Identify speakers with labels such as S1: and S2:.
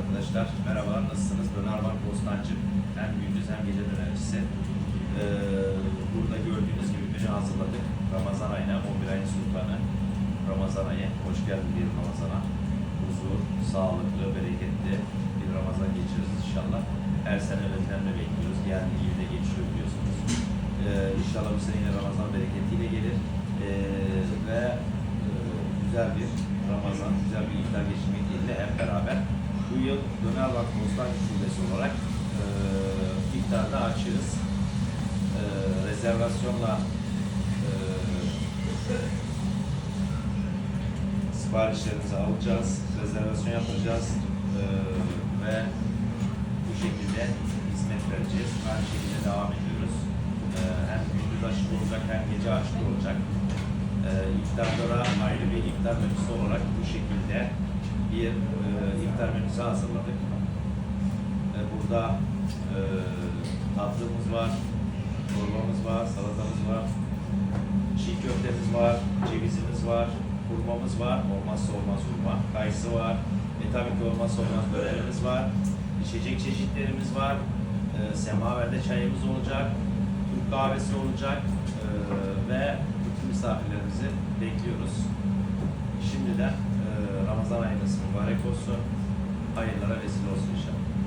S1: arkadaşlar. Merhabalar, nasılsınız? Döner Var Bostancı. Hem gündüz hem gece dönercisi. Ee, burada gördüğünüz gibi menü hazırladık. Ramazan ayına, 11 ayın sultanı. Ramazan ayı. Hoş geldin diyelim Ramazan'a. Huzur, sağlıklı, bereketli bir Ramazan geçiririz inşallah. Her sene öğretmenle bekliyoruz. Geldiği gibi de geçiyor biliyorsunuz. Ee, inşallah bu sene yine Ramazan bereketiyle gelir. Ee, ve e, güzel bir Ramazan, güzel bir iftar geçirmek dileğiyle hep beraber. Yıl Döner Bak Bostancı Şubesi olarak e, iftarda açığız. E, rezervasyonla e, siparişlerimizi alacağız, rezervasyon yapacağız e, ve bu şekilde hizmet vereceğiz. Aynı şekilde devam ediyoruz. E, hem gündüz açık olacak hem gece açık olacak. E, iftarlara ayrı bir iftar menüsü olarak bu şekilde bir e, menüsü hazırladık. E, burada e, tatlımız var, çorbamız var, salatamız var, çiğ köftemiz var, cevizimiz var, hurmamız var, olmazsa olmaz hurma, kayısı var, ve tabii ki olmazsa olmaz böreğimiz var, içecek çeşitlerimiz var, e, semaverde çayımız olacak, Türk kahvesi olacak e, ve bütün misafirlerimizi bekliyoruz. Şimdiden ayınız mübarek olsun, hayırlara vesile olsun inşallah.